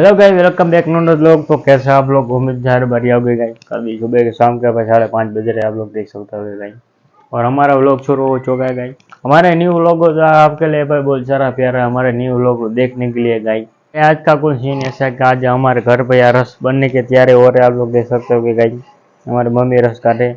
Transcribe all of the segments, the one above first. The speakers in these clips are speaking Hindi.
हेलो गाइस वेलकम बैक नो लोग तो कैसे आप लोग? उम्मीद जार बारी हो गए गाइस कभी सुबह के शाम के साढ़े पाँच बजे रहे आप लोग देख सकते हो गाइस और हमारा व्लॉग शुरू हो चुका है गाइस हमारे न्यू व्लॉग आपके लिए भाई बहुत सारा प्यार है हमारे न्यू व्लॉग देखने के लिए गाइस आज का कुछ सीन ऐसा है कि आज हमारे घर पे यार रस बनने के तैयारी हो रहे आप लोग देख सकते हो गाइस हमारी मम्मी रस काटे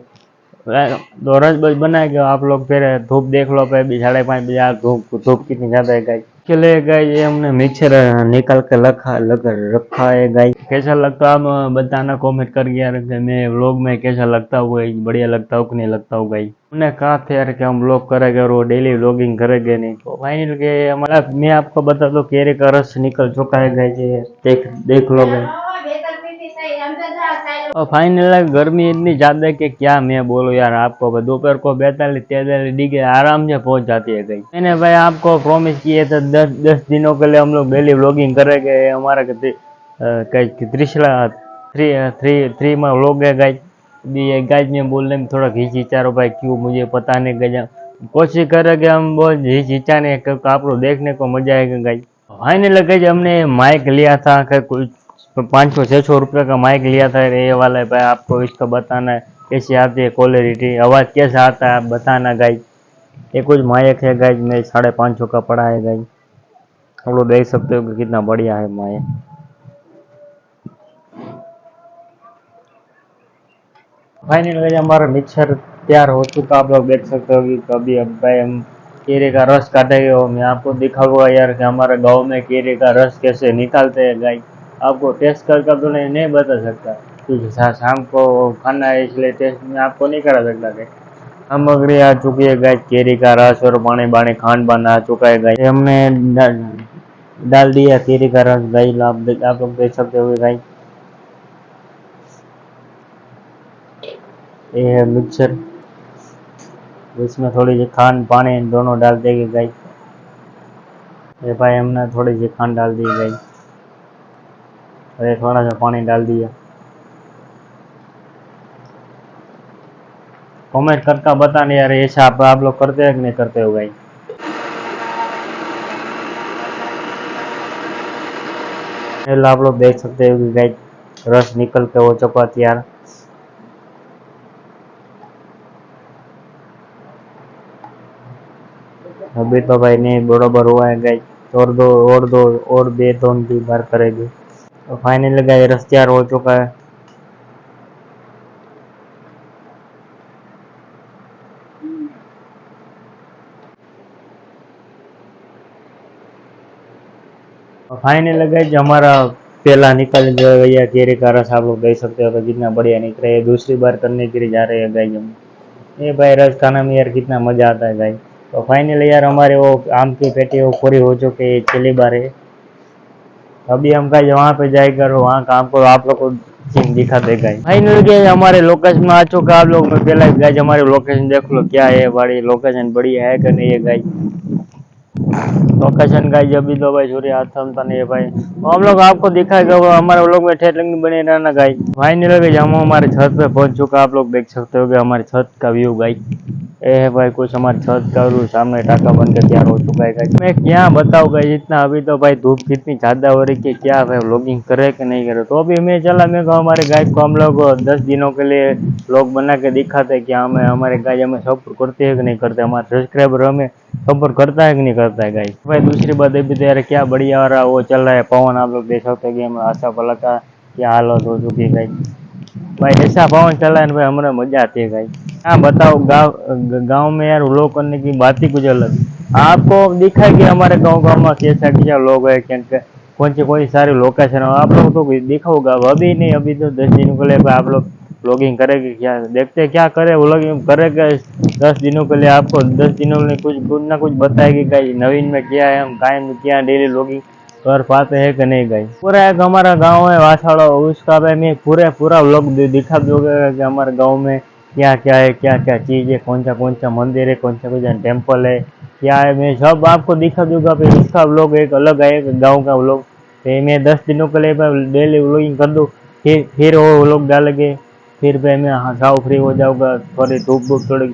तो रस बस बनाएगा आप लोग फिर धूप देख लो पे भी साढ़े पाँच बजे धूप धूप कितनी ज़्यादा है गाइस के लिए गाय ये हमने मिक्सर निकाल के रखा, लग, रखा है गाय कैसा लगता है? आप बताना कॉमेंट कर गया मैं व्लॉग में कैसा लगता हुआ बढ़िया लगता हूँ कि नहीं लगता हूँ गाई हमने कहा था यार कि हम व्लॉग करेंगे और वो डेली व्लॉगिंग करेंगे नहीं। तो फाइनल के हमारा, मैं आपको बता दो केरे का रस निकल चुका है गाय देख देख लो गाइस। और फाइनल गर्मी इतनी ज़्यादा है कि क्या मैं बोलूँ यार आपको दोपहर को बैतालीस तैतालीस डिग्री आराम से पहुँच जाती है गई मैंने भाई आपको प्रॉमिस किए थे दस दस दिनों के लिए हम लोग डेली व्लॉगिंग करेंगे हमारा कहीं त्रिशला थ्री थ्री थ्री में व्लॉग है गाइज़ ये गाइज़ में बोलने में थोड़ा घीच हिचारो भाई क्यों मुझे पता नहीं गया कोशिश करेंगे हम बहुत घीच हिचाने क्योंकि आप लोग देखने को मज़ा आएगा गाइज़ फाइनल गई हमने माइक लिया था कि कुछ पाँच सौ छः सौ रुपये का माइक लिया था ये वाला है भाई, आपको इसका बताना है। कैसी आती है क्वालिटी आवाज़ कैसा आता है आप बताना गाइज़ ये कुछ माइक है गाइज़ में साढ़े पाँच सौ का पड़ा है गाइज़ आप लोग देख सकते हो कि कितना बढ़िया है माइक फाइनल गाइज़ हमारा मिक्सर तैयार हो चुका आप लोग देख सकते हो कि कभी अब भाई हम केरे का रस काटेंगे मैं आपको दिखाऊँगा यार कि हमारे गाँव में केरे का रस कैसे निकालते हैं गाइज़ आपको टेस्ट कर कर तो नहीं, नहीं बता सकता। क्योंकि शाम को खाना है इसलिए टेस्ट मैं आपको नहीं करा सकता कि सामग्री आ चुकी है गाय केरी का रस और पानी बानी खांड बान आ चुका है गाय हमने डाल दिया केरी का रस गाय आप आप लोग देख सकते हो गाय ये है मिक्सर। इसमें थोड़ी सी खांड पानी दोनों डाल देंगे गाय ये भाई हमने थोड़ी सी खांड डाल दी गाय और थोड़ा सा पानी डाल दिया। कमेंट करका बताने यार ऐसा आप, आप लोग करते हैं कि नहीं करते हो भाई? आप लोग देख सकते हो कि गाय रस निकल के हो चुका तैयार। अभी तो भाई नहीं बरोबर हुआ है गाय और दो और दो और दे दो बार करेगी। तो फाइनली गाय रस तैयार हो चुका है। फाइनल गाइज़ हमारा पहला निकल गया केरे का रस आप लोग देख सकते हो तो कितना बढ़िया निकल है। दूसरी बार करने के लिए जा रहे हैं हम। ये भाई रस खाना में यार कितना मज़ा आता है गाइज़ तो फाइनल यार हमारे वो आम की पेटी वो पूरी हो चुकी है चली बार। है अभी हम कहीं वहाँ पे जाए जाएगा वहाँ का आपको आप लोग को सीन दिखा देगा गए हमारे लोकेशन में आ चुका आप लोग हमारे लोकेशन देख लो क्या है बड़ी लोकेशन बढ़िया है कि नहीं है गाइज़ लोकेशन गाइज़ अभी तो भाई सूर्य हाथ थमता नहीं है भाई। तो हम लोग आपको दिखाएगा, वो हमारे लोग में ठेठ बने रहना गाइज़ फाइनल गई हम हमारे छत पे पहुँच चुका आप लोग देख सकते हो कि हमारे छत का व्यू गाइज़ है भाई कुछ हमारे छत का और सामने टाका बन के तैयार हो चुका है मैं क्या बताऊँ गाइज़ इतना अभी तो भाई धूप कितनी ज़्यादा हो रही है क्या भाई व्लॉगिंग करे कि नहीं करे? तो अभी मैं चला, मैं कहूँ हमारे गाय को हम लोग दस दिनों के लिए व्लॉग बना के दिखाते कि हमें, हमारे गाय हमें सपोर्ट करते है कि नहीं करते हमारे सब्सक्राइबर हमें सपोर्ट करता है कि नहीं करता है गाय भाई, दूसरी बात अभी तो यार, क्या बढ़िया हो रहा वो चल रहा है, पवन आप लोग देख सकते हैं कि हमें आशा पलक क्या हालत हो चुकी है भाई, ऐसा पवन चल है भाई हमारे मज़ा आती है गाय हाँ बताओ, गाँव गाँव में यार व्लॉग करने की बात ही कुछ अलग आपको दिखा कि हमारे गाँव गाँव में कैसा क्या लोग है, क्या कौन सी सी सारी लोकेशन आप लोग तो देखा होगा? अभी नहीं, अभी तो दस दिन के लिए आप लोग ब्लॉगिंग करेंगे क्या? देखते क्या करे व्लॉगिंग करेगा दस दिनों के लिए आपको दस दिनों में कुछ कुछ ना कुछ बताएगी गाई नवीन में क्या है, हम कायम में क्या डेली व्लॉगिंग कर पाते हैं कि नहीं गाई पूरा एक हमारा गाँव है, वासाड़ा, उसका मैं पूरे, पूरा व्लॉग दिखा दूँगा कि हमारे गाँव में क्या क्या है, क्या क्या चीज़ है, कौन सा कौन सा मंदिर है, कौन सा कौन सा टेंपल है, क्या है, मैं सब आपको दिखा दूँगा, फिर उसका व्लॉग एक अलग है गाँव का व्लॉग तो मैं दस दिनों के लिए डेली व्लॉगिंग कर दूँ, फिर फिर वो व्लॉग डालेंगे, फिर भाई मैं हाँ गाँव फ्री हो जाऊँगा, थोड़ी धूप धूप, थोड़ी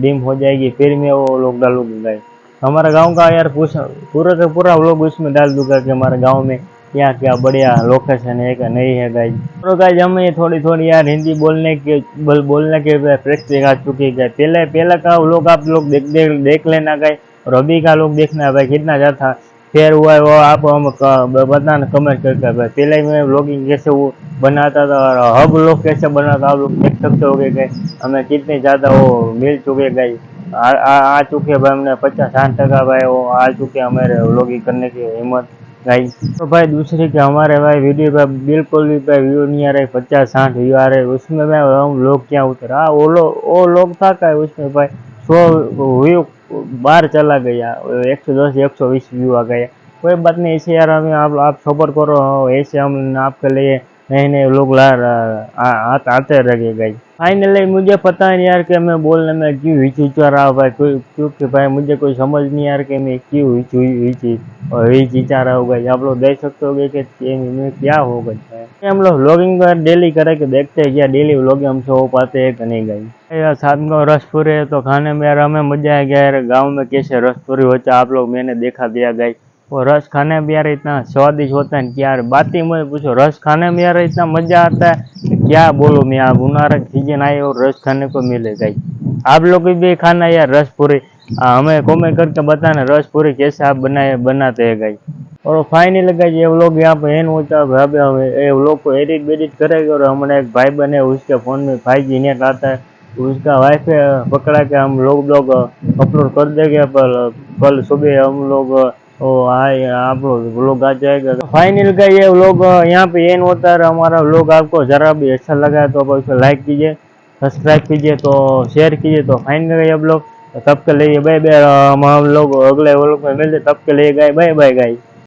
डिम हो जाएगी, फिर मैं वो लोग डालूँगा। हमारा गाँव का यार पूरा का पूरा व्लॉग उसमें डाल दूँगा कि हमारे गाँव में क्या क्या बढ़िया लोकेशन है कि नहीं है गाइज़ तो गाइज़ हमें थोड़ी थोड़ी यार हिंदी बोलने के बोल, बोलने के प्रैक्टिस आ चुकी है पहले पहले का लोग आप लोग देख देख देख लेना गाइज़ और अभी का लोग देखना भाई कितना ज़्यादा फेर हुआ है वो आप हम बताना कमेंट करके भाई। पहले मैं ब्लॉगिंग कैसे वो बनाता था और अब लोग कैसे बनाता आप लोग देख सकते हो गए हमें कितने ज़्यादा वो मिल चुके गए आ, आ, आ चुके भाई हमने पचास साठ टका भाई वो आ चुके हमारे व्लॉगिंग करने की हिम्मत। भाई तो भाई दूसरी के हमारे भाई वीडियो पे बिल्कुल भी भाई व्यू नहीं आ रहे पचास साठ व्यू आ रहे उसमें भाई हम लोग क्या उतरा वो लोग वो लोग था क्या उसमें भाई सौ व्यू बाहर चला गया एक सौ दस एक सौ बीस व्यू आ गया कोई बात नहीं ऐसे यार हमें आप आप सपोर्ट करो ऐसे हम आपके लिए नए नए लोग ला आ- आ- आते रहेगा फाइनली मुझे पता नहीं यार कि मैं बोलने में क्यों हिचकिचा रहा भाई कोई क्योंकि भाई मुझे कोई समझ नहीं यार कि मैं क्यों हिच हिची और हिचकिचा रहा हूँ भाई आप लोग देख सकते हो कि ये क्या हो है हम लोग व्लॉगिंग डेली करे कि देखते हैं क्या डेली व्लॉगिंग हमसे हो पाते हैं कि नहीं गई यार साथ में रस है तो खाने में यार हमें मज़ा आ गया यार गाँव में कैसे रस पूरी होता आप लोग मैंने देखा दिया गई वो रस खाने में यार इतना स्वादिष्ट होता है कि यार बात मुझे पूछो, रस खाने में यार इतना मज़ा आता है क्या बोलो मैं आप उनारा सीज़न आए और रस खाने को मिलेगा आप लोग भी खाना यार रस पूरी हमें कमेंट करके बताना रस पूरी कैसे आप बनाए, बनाते हैं गाई और फाइनल गाइस ये लोग यहाँ पे एन होता है। भाभी हमें ये लोग को एडिट वेडिट करेगा और हमारा एक भाई बने, उसके फ़ोन में फाइव जी नेट आता है। उसका वाइफ पकड़ा के हम लोग लोग अपलोड कर देंगे। पर कल सुबह हम लोग ओ, आए, आप लोग लोग आ जाएगा। फाइनल का ये लोग यहाँ पे एन होता है, हमारा लोग आपको जरा भी अच्छा लगा है तो आप उसको लाइक कीजिए सब्सक्राइब कीजिए तो शेयर कीजिए तो फाइनल का ये लोग तब के लिए बाय बाय हम लोग अगले वो लोग में मिलते, तब के लिए गए बाय बाय गाइस